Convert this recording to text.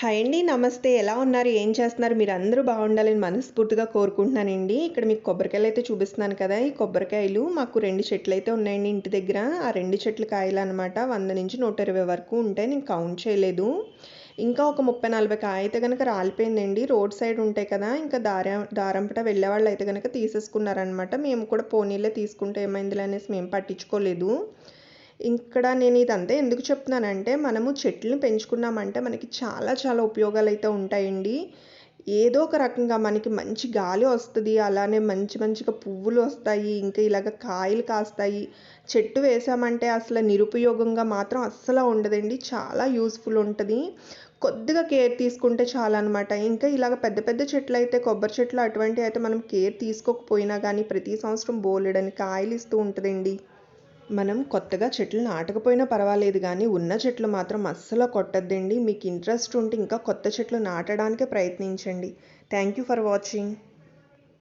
Hi అండి నమస్తే. ఎలా ఉన్నారు? ఏం చేస్తున్నారు? మీరు అందరూ బాగుండాలని మనస్ఫూర్తిగా కోరుకుంటున్నానండి. ఇక్కడ మీకు కొబ్బరికాయలు అయితే చూపిస్తున్నాను కదా. ఈ కొబ్బరికాయలు మాకు రెండు చెట్లు అయితే ఉన్నాయండి ఇంటి దగ్గర. ఆ రెండు చెట్లు కాయలు అనమాట వంద నుంచి నూట ఇరవై వరకు ఉంటాయి నేను కౌంట్ చేయలేదు. ఇంకా ఒక ముప్పై నలభై కాయ అయితే కనుక రాలిపోయిందండి. రోడ్ సైడ్ ఉంటాయి కదా ఇంకా దారం దారంపట వెళ్ళే వాళ్ళు అయితే కనుక తీసేసుకున్నారనమాట మేము కూడా పోనీలే తీసుకుంటే ఏమైందిలే అనేసి మేము పట్టించుకోలేదు. ఇక్కడ నేను ఇదంతా ఎందుకు చెప్తున్నానంటే మనము చెట్లను పెంచుకున్నామంటే మనకి చాలా చాలా ఉపయోగాలు అయితే ఉంటాయండి. ఏదో ఒక రకంగా మనకి మంచి గాలి వస్తుంది అలానే మంచి మంచిగా పువ్వులు వస్తాయి ఇంకా ఇలాగ కాయలు కాస్తాయి. చెట్టు వేసామంటే అసలు నిరుపయోగంగా మాత్రం అస్సలు ఉండదండి. చాలా యూస్ఫుల్ ఉంటుంది. కొద్దిగా కేర్ తీసుకుంటే చాలా అనమాట ఇంకా ఇలాగ పెద్ద పెద్ద చెట్లు అయితే కొబ్బరి చెట్లు అటువంటివి అయితే మనం కేర్ తీసుకోకపోయినా కానీ ప్రతి సంవత్సరం బోలెడని కాయలు ఇస్తూ ఉంటుందండి. మనం కొత్తగా చెట్లు నాటకపోయినా పర్వాలేదు కానీ ఉన్న చెట్లు మాత్రం అస్సలు కొట్టద్దండి. మీకు ఇంట్రెస్ట్ ఉంటే ఇంకా కొత్త చెట్లు నాటడానికే ప్రయత్నించండి. Thank you for watching.